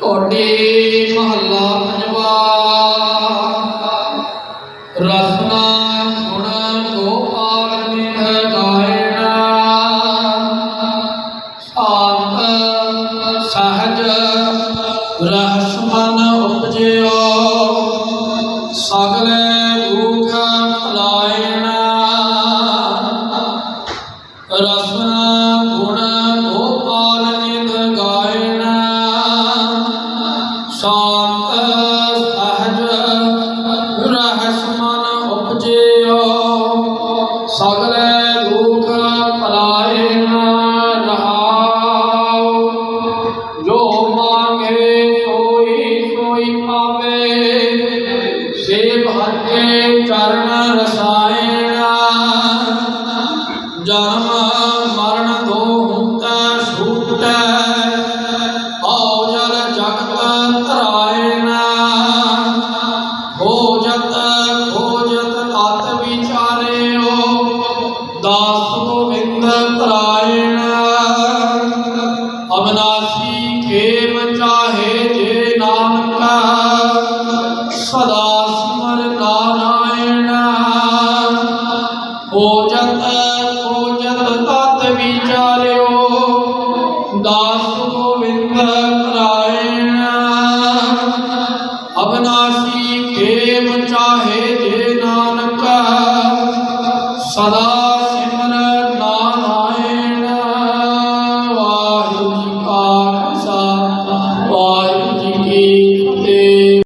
ਢੋਡੀ ਮਹੱਲਾ ਪੰਜਵਾ। ਰਸਨਾ ਗੁਣ ਗੋਪਾਲ ਨਿਧ ਗਾਇਣਾ ਸ਼ਾਂਤ ਸਹਜ ਰਹਿਸ ਮਨ ਉਪਜਿਓ। ਸਗਲੇ ਦੁਖ ਭਲਾਇਣਾ ਰਸਨਾ ਗੁਣ ਸ਼ਾਂਤ ਸਹਜ ਰਹਿਸ ਮਨ ਉਪਜਿਓ ਸਗਲੇ ਦੁਖ ਭਲਾਇਣਾ ਰਹਾਉ ਜੋ ਮੰਗੇ ਸੋਈ ਸੋਈ ਪਾਵੇ ਸੇਵ ਹਰ ਚਰਨ ਰਸਾਇਣਾ ਗੋਬਿੰਦ ਪਰਾਇਣਾ। ਅਬਨਾਸੀ ਖੇਮ ਚਾਹੇ ਜੇ ਨਾਨਕਾ। ਸਦਾ ਸਿਮਰ ਨਾਰਾਇਣਾ ਖੋਜਤ ਖੋਜਤ ਤਤ ਵਿਚਾਰਿਓ। ਦਾਸ ਗੋਬਿੰਦ ਪਰਾਇਣਾ। ਅਬਨਾਸੀ ਖੇਮ ਚਾਹੇ ਜੇ ਨਾਨਕਾ। ਸਦਾ